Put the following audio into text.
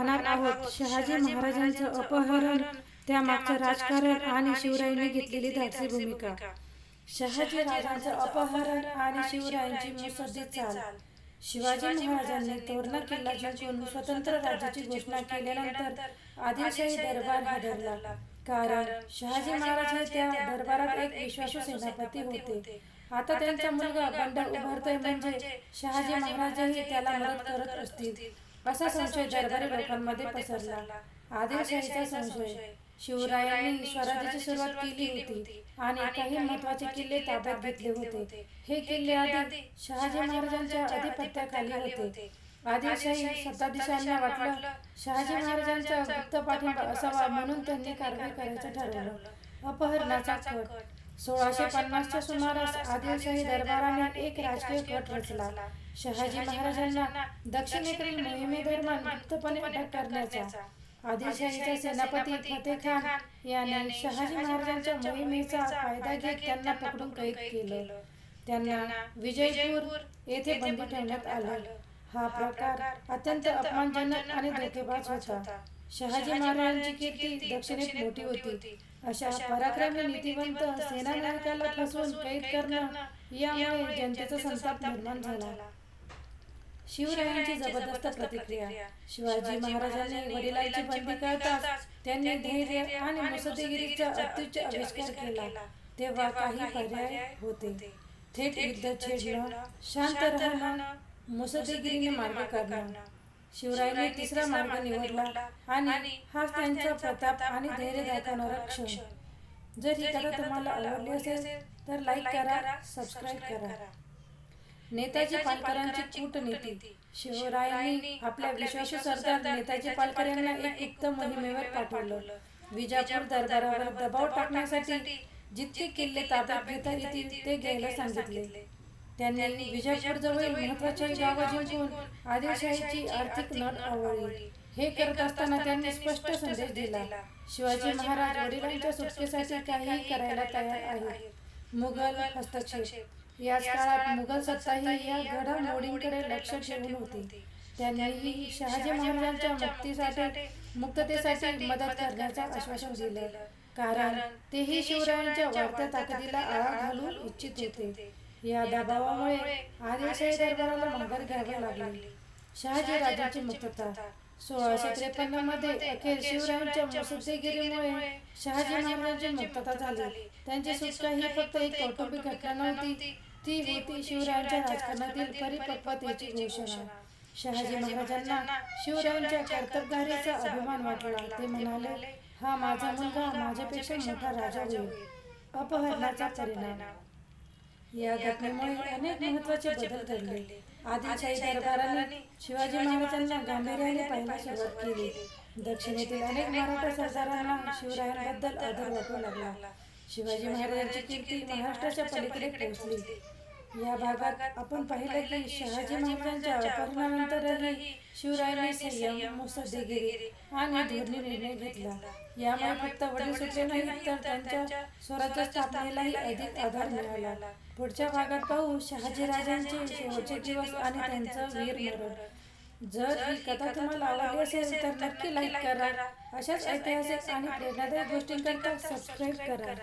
पाहणार आहोत. शहाजी महाराजांचं अपहरण त्यामागचं राजकारण आणि शिवरायांनी घेतलेली धाडसी भूमिका. शहाजी राजांचं अपहरण आणि शिवरायांची मुसद्दी चाल. शिवाजी महाराजांनी तोरणा किल्ला जिंकून स्वतंत्र राज्याची घोषणा केल्यानंतर आदिलशाही दरबार हादरला. कारण शहाजी महाराज हे त्या दरबारात एक विश्वासू सेनापती होते. आता त्यांचा मुलगा बंड उभारतोय म्हणजे शहाजी महाराजही त्याला मदत करत असतील. असा संशय दरबारी लोकांमध्ये पसरला. आदिलशाहीचा संशय. शिवरायांनी स्वराज्याची सुरुवात केली होती आणि काही महत्त्वाचे किल्ले ताब्यात घेतले होते. हे किल्ले आधी शहाजी महाराजांच्या अधिपत्याखाली होते. आदिलशाही सत्ताधीशांना वाटलं शहाजी महाराजांचा गुप्त पाठिंबा असावा म्हणून त्यांनी कारवाई करायचं ठरवलं. अपहरणाचा कट. सोळाशे पन्नासच्या सुमारास आदिलशाही दरबाराने एक राजकीय कट रचला. शहाजी महाराजांना दक्षिणेकडील मोहिमेदरम्यान गुप्तपणे अटक करण्याचा. आदिलशाहीचे सेनापती फतेह खान याने शहाजी महाराजांच्या मोहिमेचा फायदा घेत त्यांना पकडून कैद केलं. त्यांना विजयपूर येथे बंदी ठेवण्यात आलं. हा प्रकार अत्यंत अपमानजनक आणि धोकेबाज होता. शहाजी महाराजांची कीर्ती दक्षिणेत मोठी होती. अशा पराक्रमी नीतिवंत सेनानायकाला फसवून कैद करणं यामुळे जनतेचा संताप निर्माण झाला. शिवरायांची जबरदस्त प्रतिक्रिया. शिवाजी महाराजांनी वडिलांची बंदी करताच त्यांनी धैर्य आणि मुसद्देगिरीचा अत्युच्च आविष्कार केला. तेव्हा काही पर्याय होते. थेट युद्ध छेडणं शांत राहणं मुसद्देगिरीने मार्ग काढणं. शिवरायांनी तिसरा मार्ग निवडला आणि हा त्यांचा प्रताप आणि धैर्य दाखवणारा क्षण जर ही कथा तुम्हाला आवडली असेल तर लाईक करा सबस्क्राईब करा. नेताजी पालकरांची कूटनीती. शिवरायांनी आपल्या विश्वासू सरदार नेताजी पालकर यांना एक उत्तम मोहिमेवर पाठवलं. विजापूर दरबारावर दबाव टाकण्यासाठी जितके किल्ले ताब्यात घेता येतील ते घ्यायला सांगितले. त्यांनी विजापूर जवळ महत्त्वाचे गावं जिंकून आदिलशाहीची आर्थिक नट आवळली. हे करत असताना त्यांनी स्पष्ट संदेश दिला. शिवाजी महाराज वडिलांच्या सुटकेसाठी काहीही करायला तयार आहेत. मुघल हस्तक्षेप. याच काळात मुघल सत्ताही या घडामोडींकडे लक्ष ठेवून होती. त्यांनीही शहाजी महाराजांच्या मुक्तीसाठी मुक्ततेसाठी मदत करण्याचं आश्वासन दिलं. कारण तेही शिवरायांच्या वाढत्या ताकदीला आळा घालू इच्छित होते. या दबावामुळे आदिलशाही दरबाराला माघार घ्यावी लागली. शहाजी राजांची मुक्तता. सोळाशे त्रेपन्नमध्ये अखेर शिवरायांच्या मुसद्देगिरीमुळे शहाजी महाराजांची मुक्तता झाली. त्यांची सुटका ही फक्त एक कौटुंबिक घटना नव्हती. ती होती शिवरायांच्या राजकारणातील परिपक्वतेची घोषणा. शहाजी महाराजांना शिवरायांच्या कर्तबगारीचा अभिमान वाटला. ते म्हणाले हा माझा मुलगा माझ्यापेक्षा मोठा राजा होईल. अपहरणाचा परिणाम. या घटनेमुळे अनेक महत्त्वाचे बदल घडले. आदिलशाही दरबाराने शिवाजी महाराजांना गांभीर्याने पाहायला सुरुवात केली. दक्षिणेतील अनेक मराठा सरदारांना शिवरायांबद्दल आदर वाटू लागला. शिवाजी महाराजांची कीर्ती महाराष्ट्राच्या पलीकडे पोहोचली. या भागात आपण पाहिलं की शहाजी महाराजांच्या अपहरणानंतरही शिवरायांनी संयम मुसद्देगिरी आणि धोरणी निर्णय घेतला. यामुळे फक्त वडील सुटले नाही तर त्यांच्या स्वराज्य स्थापनेलाही अधिक आधार मिळाला. पुढच्या भागात पाहू शहाजी राजांचे शेवटचे दिवस आणि त्यांचं वीर मरण. जर ही कथा तुम्हाला आवडली असेल तर नक्की लाईक करा. अशाच ऐतिहासिक आणि प्रेरणादायक गोष्टींकरता सबस्क्राईब करा.